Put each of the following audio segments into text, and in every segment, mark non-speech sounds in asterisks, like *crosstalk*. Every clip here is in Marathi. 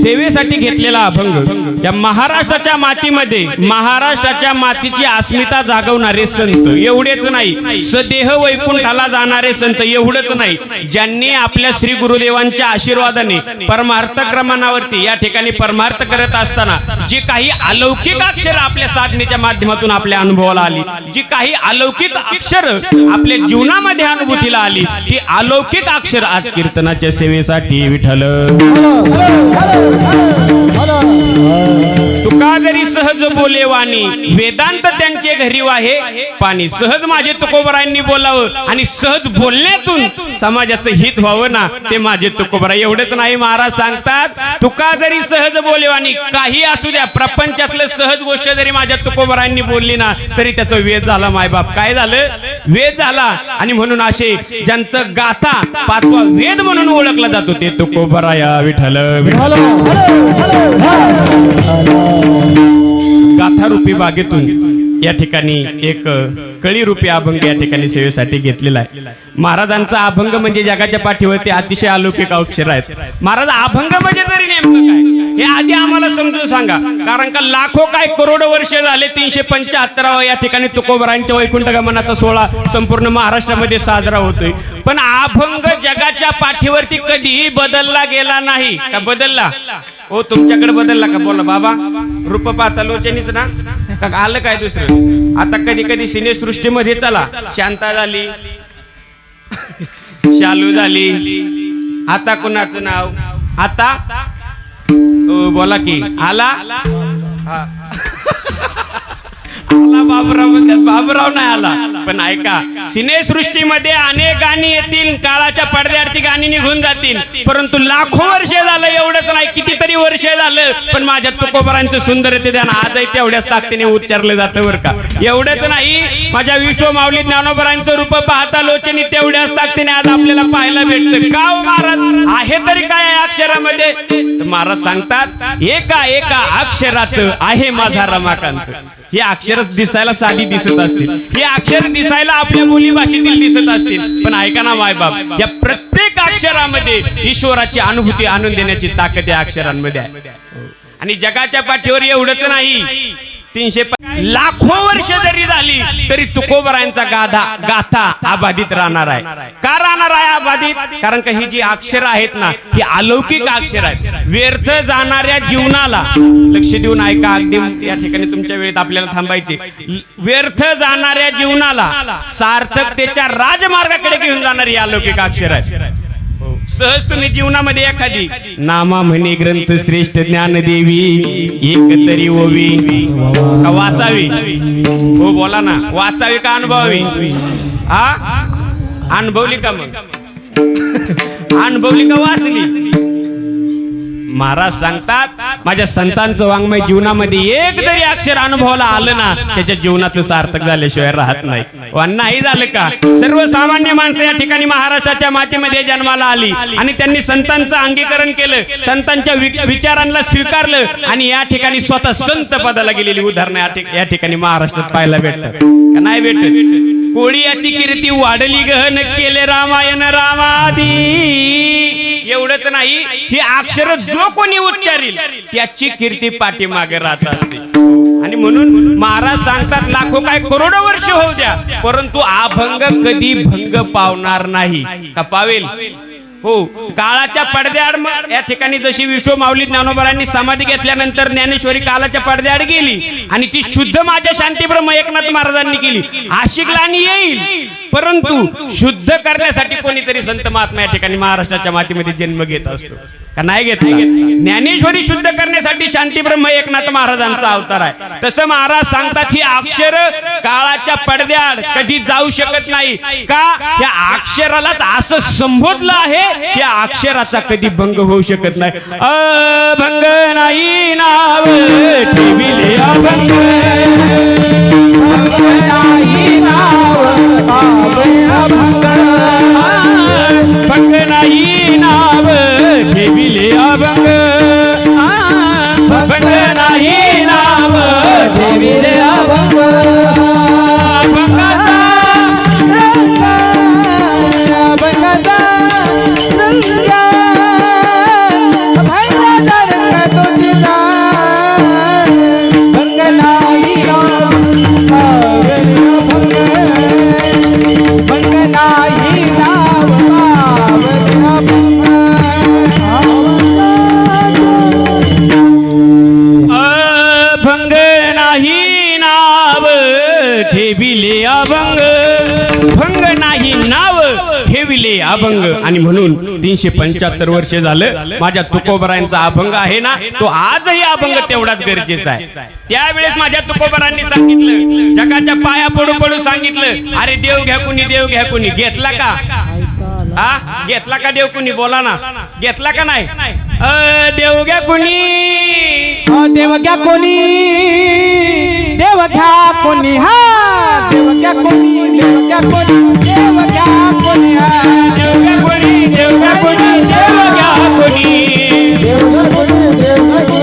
सेवेसाठी घेतलेला अभंग. या महाराष्ट्राच्या मातीमध्ये महाराष्ट्राच्या मातीची अस्मिता जागवणारे संत. एवढेच नाही सदेह वैकुंठाला जाणारे संत एवढंच नाही ज्यांनी आपल्या श्री गुरुदेवांच्या आशीर्वादाने परमार्थ क्रमानावरती या ठिकाणी परमार्थ करत असताना जी काही अलौकिक अक्षर आपल्या साधनेच्या माध्यमातून आपल्या अनुभवाला आली जी काही अलौकिक अक्षर आपल्या जीवनामध्ये अनुभूतीला आली ती अलौकिक अक्षर आज कीर्तनाच्या सेवेसाठी विठ्ठल. वेदांत त्यांचे घरी आहे. पाणी सहज माझे तुकोबरायांनी बोलावं आणि सहज बोलण्यातून समाजाचं हित व्हावं ना ते माझे तुकोबरा एवढंच नाही महाराज सांगतात. तुका जरी सहज बोलेव आणि काही असू द्या प्रपंचातलं सहज गोष्ट जरी माझ्या तुकोबरायांनी बोलली ना तरी त्याचं वेद झाला मायबाप. काय झालं? वेद झाला आणि म्हणून असे ज्यांचं गाथा पाचवा वेद म्हणून ओळखला जातो ते तुकोबराया विठ्ठल विठ्ठल. गाथारूपी बागेतून या ठिकाणी एक कळीरूपी अभंग या ठिकाणी सेवेसाठी घेतलेला आहे. महाराजांचा अभंग म्हणजे जगाच्या पाठीवरती अतिशय अलौकिक अक्षर आहेत. महाराज अभंग म्हणजे तरी नेमकं काय? हे आधी आम्हाला समजून सांगा. कारण का लाखो काय करोडो वर्ष झाले तीनशे पंच्याहत्तरावा या ठिकाणी तुकोबरांच्या वैकुंठ गमनाचा सोहळा संपूर्ण महाराष्ट्रामध्ये साजरा होतोय. पण अभंग जगाच्या पाठीवरती कधीही बदलला गेला नाही. का बदलला? हो तुमच्याकडे बदलला का? बोला बाबा. रूप पाहता लोचनीच ना? का आलं काय दुसरं? आता कधी कधी सिनेसृष्टीमध्ये चला. शांता झाली. *laughs* शालू झाली. आता कुणाचं नाव? आता? बोला की. आला? हा. आला बाबराव बाबराव नाही आला. पण ऐका सिनेसृष्टीमध्ये अनेक गाणी येतील काळाच्या पडद्यावरती गाणी निघून जातील. परंतु लाखो वर्ष झालं एवढंच नाही कितीतरी वर्ष झालं पण माझ्या तुकोबरांचं सुंदरते ध्यान आजही तेवढ्याच ताकदीने उच्चारलं जातं बरं का. एवढंच नाही माझ्या विश्व माऊली ज्ञानोबरांचं रूप पाहता लोचनी तेवढ्याच ताकदीने आज आपल्याला पाहायला भेटतं. का हो महाराज? आहे तरी काय अक्षरामध्ये? महाराज सांगतात एका एका अक्षरात आहे माझा रमाकांत. ही अक्षरच दिसायला साधी दिसत असतील. ही अक्षर दिसायला आपल्या बोली भाषेतील दिसत असतील. पण ऐका ना मायबाप या प्रत्येक अक्षरामध्ये ईश्वराची अनुभूती आणून देण्याची ताकद या अक्षरांमध्ये आहे. आणि जगाच्या पाठीवर एवढंच नाही. तीनशे लाखो वर्ष जरी झाली तरी तुकोबरायांचा गाधा गाथा अबाधित राहणार आहे. का राहणार आहे अबाधित कारण का ही जी अक्षर आहेत ना ही अलौकिक अक्षर आहेत. व्यर्थ जाणाऱ्या जीवनाला लक्ष देऊन ऐका अगदी या ठिकाणी तुमच्या वेळेत आपल्याला थांबायचे. व्यर्थ जाणाऱ्या जीवनाला सार्थकतेच्या राजमार्गाकडे घेऊन जाणारी अलौकिक अक्षर आहेत. सहज तुम्ही जीवनामध्ये एखादी. नामा म्हणे ग्रंथ श्रेष्ठ ज्ञानदेवी एक तरी ओवी. का वाचावी? हो बोला ना. वाचावी का अनुभवावी? हा? अनुभवली का मग? *laughs* अनुभवली का वाचली? महाराज सांगतात माझ्या संतांचं वाङ्मय जीवनामध्ये एक जरी अक्षर अनुभवाला आलं ना त्याच्या जीवनातलं सार्थक झाल्याशिवाय राहत नाही. नाही. झालं का? सर्वसामान्य माणसं या ठिकाणी महाराष्ट्राच्या मातीमध्ये जन्माला आली आणि त्यांनी संतांचं अंगीकरण केलं संतांच्या विचारांना स्वीकारलं आणि या ठिकाणी स्वतः संत पदाला गेलेली उदाहरणं या ठिकाणी महाराष्ट्रात पाहायला भेटतात. का नाही भेटत? कोळीयाची कीर्ती वाढली गहन केले रामायण रामादी. एवढंच नाही ही अक्षर जो कोणी उच्चारील त्याची कीर्ती पाठीमागे राहत असते. आणि म्हणून महाराज सांगतात लाखो काय करोडो वर्ष होऊ द्या. परंतु अभंग कधी भंग पावणार नाही. का पावेल हो काळाच्या पडद्याआड या ठिकाणी जशी विश्व माऊली ज्ञानोबरांनी समाधी घेतल्यानंतर ज्ञानेश्वरी काळाच्या पडद्याआड गेली आणि ती शुद्ध माझ्या शांतीब्रह्म एकनाथ महाराजांनी केली. आशिकला येईल. परंतु शुद्ध करण्यासाठी कोणीतरी संत महात्मा या ठिकाणी महाराष्ट्राच्या मातीमध्ये जन्म घेत असतो. का नाही घेतला ज्ञानेश्वरी शुद्ध करण्यासाठी शांतीब्रह्म एकनाथ महाराजांचा अवतार आहे. तसं महाराज सांगतात ही अक्षर काळाच्या पडद्याआड कधी जाऊ शकत नाही. का? त्या अक्षरालाच असं संबोधलं आहे त्या अक्षराचा कधी भंग होऊ शकत नाही. अभंग नाही नाव ठेविले अभंग. भंग अभंग. आणि म्हणून तीनशे पंच्याहत्तर वर्ष झालं माझ्या तुकोबरायांचा अभंग आहे ना तो आजही अभंग तेवढाच गरजेचा आहे. त्यावेळेस माझ्या तुकोबरांनी सांगितलं जगाच्या पाया पडू पडू सांगितलं अरे देव घ्या कुणी देव घ्या कुणी घेतला का? हा घेतला का देव कुणी? बोला ना. घेतला का नाही? अ, देव घ्या कुणी. देव घ्या कोणी. देव घ्या कोणी. हा देवक्या कोणी देवक्या कोणी देवक्या कोणी देवक्या कोणी देवक्या कोणी. देवक्या कोणी देवक्या कोणी. देवक्या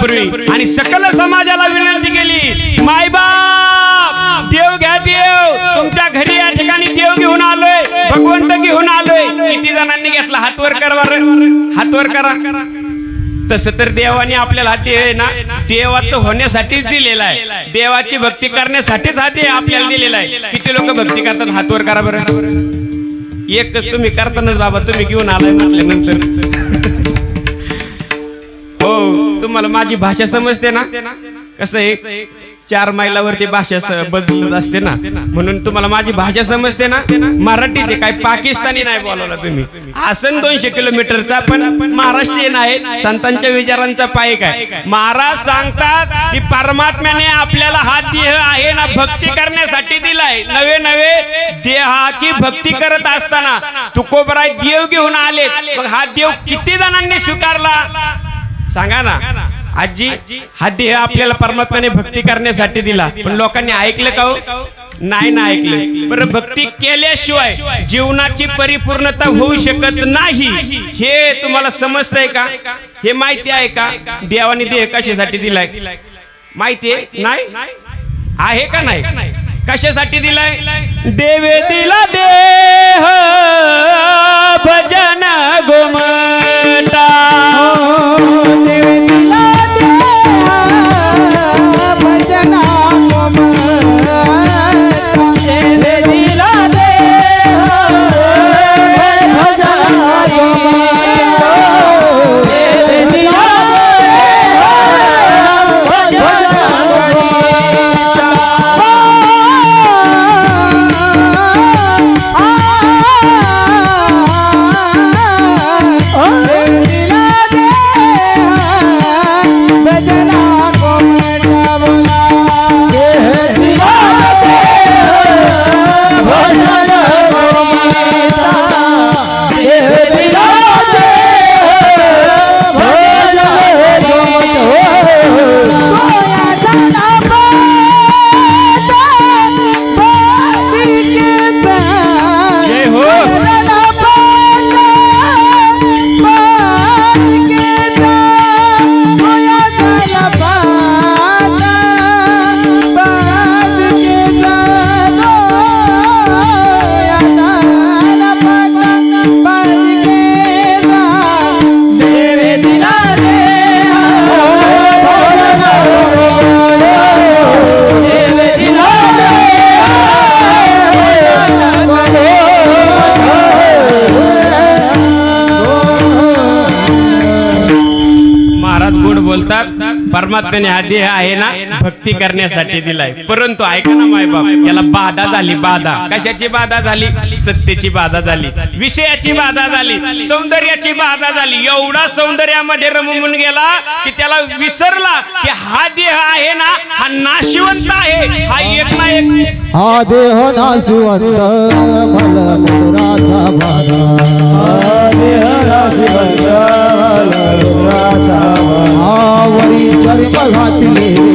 वर्षापूर्वी आणि सकल समाजाला विनंती केली मायबाप देव घ्या देव. तुमच्या घरी या ठिकाणी देव घेऊन आलोय भगवंत घेऊन आलोय. किती जणांनी घेतला? हातवर करा हातवर करा. तस तर देवाने आपल्याला हा आहे ना? देवाचं होण्यासाठीच दिलेला आहे. देवाची भक्ती करण्यासाठीच हा देह आपल्याला दिलेला आहे. किती लोक भक्ती करतात? हातवर करा बरं. एकच तुम्ही करतानाच बाबा तुम्ही घेऊन आलाय म्हटल्यानंतर. तुम्हाला माझी भाषा समजते ना? कसं आहे? चार मैलावरती भाषा बदलत असते ना? म्हणून तुम्हाला माझी भाषा समजते ना? मराठीचे काय पाकिस्तानी नाही बोलावला तुम्ही. आसन दोनशे किलोमीटरचा पण महाराष्ट्रीयन आहे संतांच्या विचारांचा पाय काय? महाराज सांगतात की परमात्म्याने आपल्याला हा देह आहे ना भक्ती करण्यासाठी दिलाय. नवे नवे देहाची भक्ती करत असताना तुकोबराय देव घेऊन आले मग हा देव किती जणांनी स्वीकारला? सांगा ना. आजी हा देह आपल्याला परमात्म्याने भक्ती करण्यासाठी दिला. पण लोकांनी ऐकलं का हो? नाही ना ऐकलं. बरं भक्ती केल्याशिवाय जीवनाची परिपूर्णता होऊ शकत नाही. हे तुम्हाला समजतंय का? हे माहिती आहे का? देवाने देह कशासाठी दिलाय? माहिती आहे? नाही? आहे का नाही? कशासाठी दिलाय? देवे दिला देह भजन गोमटा. देवे परमात्म्याने हा देह आहे ना भक्ती करण्यासाठी दिलाय. परंतु ऐका ना मायबाप याला बाधा झाली बाधा. कशाची बाधा झाली? सत्तेची बाधा झाली. विषयाची बाधा झाली. सौंदर्याची बाधा झाली. एवढा सौंदर्यामध्ये रमून गेला की त्याला विसरला की हा देह आहे ना हा नाशिवंत आहे. हा एक ना एक. हा देह नाशिवंत मल देह नाशिवंत मल आवरी भारा वरी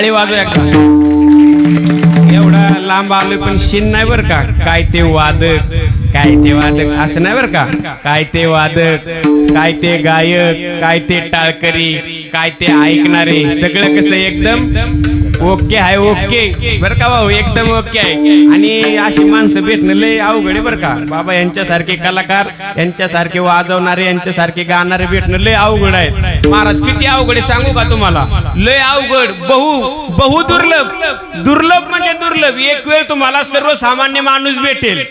टाळी वाजव एकदा एवढा लांब आलोय पण शिन नाही बर का? काय ते वादक काय ते वादक असं नाही बर का? काय ते वादक काय ते गायक काय ते टाळकरी काय ते ऐकणारे सगळं कसं एकदम? ओके आहे ओके बर का भाऊ एकदम ओके आहे. आणि अशी माणसं भेटणं लय अवघड आहे बर का. बाबा यांच्यासारखे कलाकार यांच्यासारखे वाजवणारे यांच्यासारखे गाणारे भेटणं लय अवघड आहे. महाराज किती अवघड आहे सांगू का तुम्हाला? लय अवघड. बहु बहु दुर्लभ. दुर्लभ म्हणजे दुर्लभ. एक वेळ तुम्हाला सर्वसामान्य माणूस भेटेल.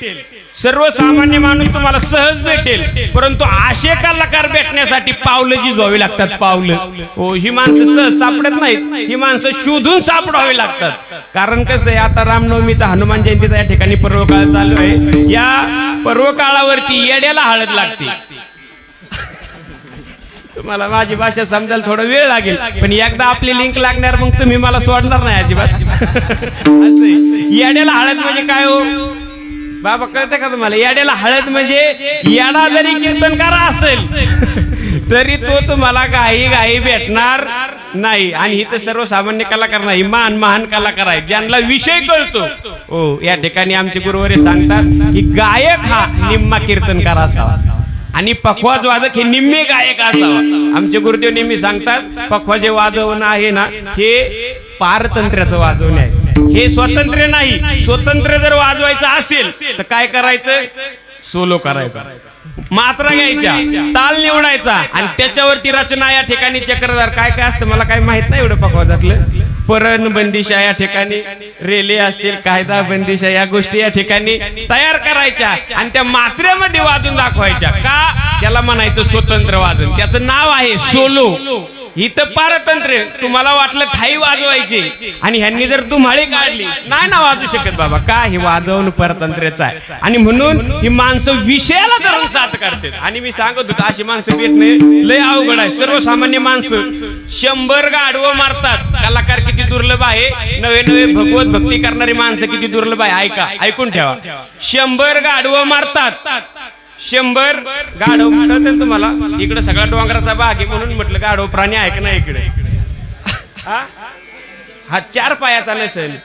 सर्वसामान्य माणूस तुम्हाला सहज भेटेल. परंतु असे कलाकार भेटण्यासाठी पावलं जी लागतात पावलं. हो ही माणसं सहज सापडत नाहीत. ही माणसं शोधून सापडावी लागतात. कारण कसं आहे आता रामनवमीचा हनुमान जयंतीचा या ठिकाणी पर्व काळ चालू आहे. या पर्व काळावरती येड्याला हळद लागते. तुम्हाला माझी भाषा समजायला थोडा वेळ लागेल पण एकदा आपली लिंक लागणार मग तुम्ही मला सोडणार नाही अजिबात. *laughs* असं येड्याला हळद म्हणजे काय हो? बाबा कळते का तुम्हाला? याड्याला हळद म्हणजे याडा जरी कीर्तनकार असेल *laughs* तरी तो तुम्हाला काही काही भेटणार नाही. आणि ही तर सर्वसामान्य कलाकार नाही महान महान कलाकार आहे ज्यांना विषय कळतो. हो या ठिकाणी आमचे गुरुवारी सांगतात की गायक हा निम्मा कीर्तनकार असावा. आणि पखवाज वादक हे निम्मे गायक असावा. आमचे गुरुदेव नेहमी सांगतात पखवा जे वाजवणं आहे ना हे पारतंत्र्याचं वाजवणे आहे. हे स्वतंत्र नाही. स्वतंत्र जर वाजवायचं असेल तर काय करायचं? सोलो करायचा. मात्रा घ्यायच्या ताल निवडायचा आणि त्याच्यावरती रचना या ठिकाणी चक्रधार. काय काय असतं मला काय माहीत नाही एवढं पकवाजातलं परण बंदिशा या ठिकाणी रेले असतील कायदा बंदिशा या गोष्टी या ठिकाणी तयार करायच्या आणि त्या मात्रेमध्ये वाजून दाखवायच्या. का? त्याला म्हणायचं स्वतंत्र वाजन. त्याचं नाव आहे सोलो. इथं पारतंत्र्य. तुम्हाला वाटलं ठाई वाजवायची. आणि ह्यांनी जर तुम्हाळी काढली नाही ना वाजू शकत बाबा. का हे वाजवणं परतंत्र्याचं आहे. आणि म्हणून ही माणसं विषयाला धरून साथ करतात आणि मी सांगत होतो अशी माणसं भेटणे लय अवघड आहे. सर्वसामान्य माणसं शंभर गाडवं मारतात. कलाकार किती दुर्लभ आहे? नवे नवे भगवत भक्ती करणारी माणसं किती दुर्लभ आहे? ऐका ऐकून ठेवा. शंभर गाडवं मारतात. शंभर गाढव कळतं तुम्हाला. इकडे सगळा डोंगराचा भाग आहे म्हणून म्हटलं गाढव प्राणी आहे का नाही इकडे? हा? चार पायाचा नसेल.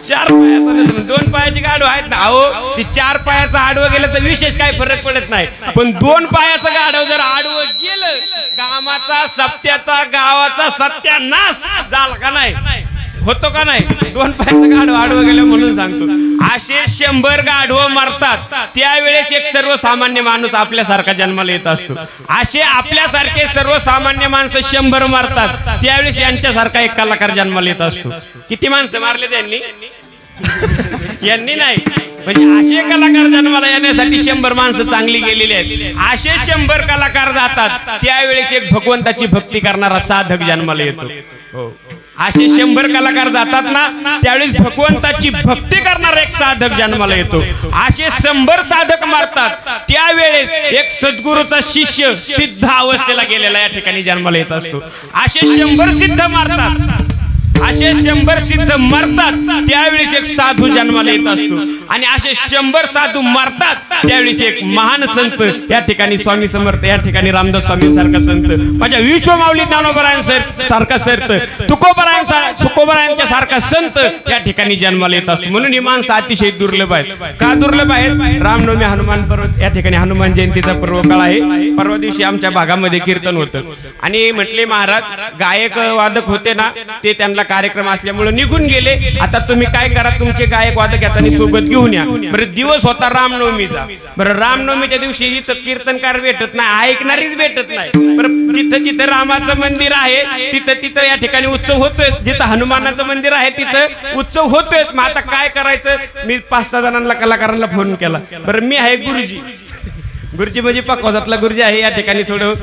चार पायाचा नसेल. दोन पायाची गाढव आहेत ना. अहो ती चार पायाचं आडवं गेलं तर विशेष काही फरक पडत नाही. पण दोन पायाचं गाढव जर आडवं गेलं कामाचा सत्याचा गावाचा सत्यानाश झाला का नाही? होतो का नाही? दोन पायाचं गाढव आडवं गेलं म्हणून सांगतो. असे शंभर गाढवं मरतात. त्यावेळेस एक सर्वसामान्य माणूस आपल्यासारखा जन्माला येत असतो. असे आपल्यासारखे सर्वसामान्य माणसं शंभर मारतात. त्यावेळेस यांच्यासारखा एक कलाकार जन्माला येत असतो. किती माणसं मारले त्यांनी? यांनी नाही. म्हणजे असे कलाकार जन्माला येण्यासाठी शंभर माणसं चांगली गेलेली आहेत. असे शंभर कलाकार जातात. त्यावेळेस एक भगवंताची भक्ती करणारा साधक जन्माला येतो. हो. असे शंभर कलाकार जातात ना त्यावेळेस भगवंताची भक्ती करणारा एक साधक जन्माला येतो. असे शंभर साधक मारतात. त्यावेळेस एक सद्गुरूचा शिष्य सिद्ध अवस्थेला गेलेला या ठिकाणी जन्माला येत असतो. असे शंभर सिद्ध मारतात. असे शंभर सिद्ध मरतात त्यावेळेस एक साधू जन्माला येत असतो. आणि असे शंभर साधू मरतात त्यावेळेस एक महान संत या ठिकाणी स्वामी समर्थ या ठिकाणी रामदास स्वामी सारखा संत. माझ्या विश्वमावली ज्ञानोबरायन सर सारखा संत. तुकोबरायन सुकोबरायांच्या सारखा संत या ठिकाणी जन्माला येत असतो. म्हणून ही माणसं अतिशय दुर्लभ आहेत. का दुर्लभ आहेत? रामनवमी हनुमान पर्व या ठिकाणी हनुमान जयंतीचा पर्व काळ आहे. परवा दिवशी आमच्या भागामध्ये कीर्तन होतं. आणि म्हटले महाराज गायक वादक होते ना ते त्यांना कार्यक्रम असल्यामुळे निघून गेले. आता तुम्ही काय करा तुमचे गायक वादक आता सोबत घेऊन या. बरं दिवस होता रामनवमीचा. बरं रामनवमीच्या दिवशी इथं कीर्तनकार भेटत नाही ऐकणारीच भेटत नाही. बरं जिथं जिथं रामाचं मंदिर आहे तिथं तिथं या ठिकाणी उत्सव होतोय. जिथं हनुमानाचं मंदिर आहे तिथं उत्सव होतोय. मग आता काय करायचं? मी पाच सहा जणांना कलाकारांना फोन केला. बरं मी आहे गुरुजी. गुरुजी म्हणजे पकवाजातला गुरुजी आहे. या ठिकाणी थोडं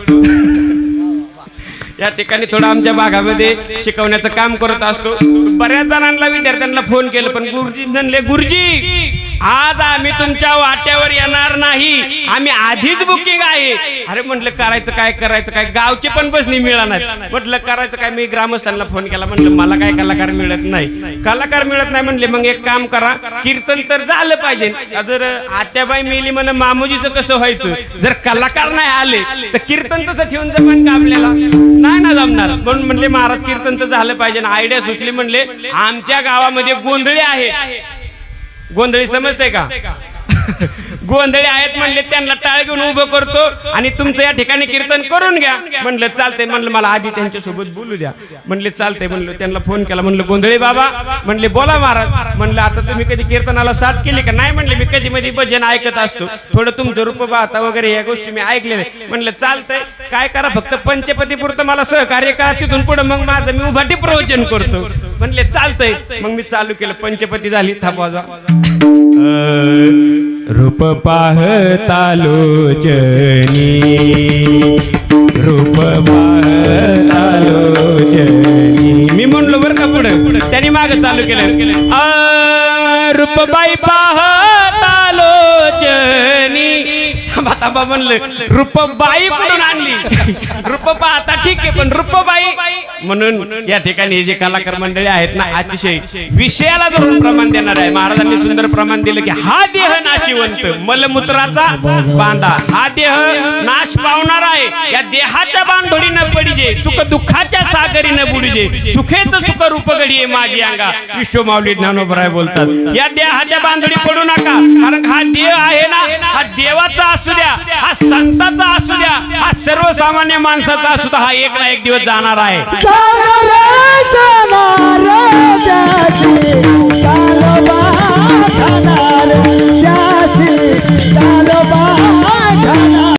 या ठिकाणी थोडं आमच्या भागामध्ये शिकवण्याचं काम करत असतो. बऱ्याच जणांना विद्यार्थ्यांना फोन केलं पण गुरुजी म्हणले गुरुजी आज आम्ही तुमच्या वाट्यावर येणार नाही. आम्ही आधीच बुकिंग आहे. अरे म्हटलं करायचं काय करायचं काय? गावचे पण बसनी मिळणार म्हटलं करायचं काय? मी ग्रामस्थांना फोन केला. म्हटलं मला काय कलाकार मिळत नाही. कलाकार मिळत नाही म्हणले मग एक काम करा. कीर्तन तर झालं पाहिजे. जर आत्याबाई मेली म्हण मामोजीचं कसं व्हायचं? जर कलाकार नाही आले तर कीर्तन तसं ठेवून जमन का आपल्याला नाही ना जमणार. म्हणून म्हणले महाराज कीर्तन तर झालं पाहिजे. आयडिया सुचली म्हणले आमच्या गावामध्ये गोंधळी आहे गोंधळी समजते का? *laughs* गोंधळी आहेत म्हणले त्यांना टाळ घेऊन उभं करतो आणि तुमचं या ठिकाणी कीर्तन करून घ्या. म्हणलं चालतंय म्हणलं मला आधी त्यांच्यासोबत बोलू द्या. म्हणले चालतंय म्हणलं त्यांना फोन केला. म्हणलं गोंधळी बाबा. म्हणले बोला महाराज. म्हणलं आता तुम्ही कधी कीर्तनाला साथ केली का? नाही म्हणले मी कधी मध्ये भजन ऐकत असतो. थोडं तुमचं रूप पाहता वगैरे या गोष्टी मी ऐकले नाही म्हणलं चालतंय. काय करा फक्त पंचपती पुरतं मला सहकार्य करा. तिथून पुढे मग माझं मी उभाटी प्रवचन करतो. म्हणले चालतंय. मग मी चालू केलं. पंचपती झाली. थांबवा रूप पाहतालो जनी रूप पाहतालो जनी मी म्हणलो बरं का पुढे? त्यांनी माग चालू केलं. आ, रूपबाई पाहतालो जनी थांबा थांबा म्हणलं रूपबाई कुठून आणली. रूपबा आता ठीक आहे पण रूपबाई. म्हणून या ठिकाणी हे जे कलाकार मंडळी आहेत ना अतिशय विषयाला धरून प्रमाण देणार आहे. महाराजांनी सुंदर प्रमाण दिलं की हा देह नाशिवंत मलमूत्राचा बांधा. हा देह नाश पावणार आहे. या देहाच्या बांधोडी न पडिजे सुख दुःखाच्या सागरी न बुडिजे सुखेच सुख रूप घडी माझी अंगा. विश्वमाऊली ज्ञानोबराय बोलतात या देहाच्या बांधोडी पडू नका कारण हा देह आहे ना हा देवाचा असू द्या हा संताचा असू द्या हा सर्वसामान्य माणसाचा सुद्धा हा एक ना एक दिवस जाणार आहे.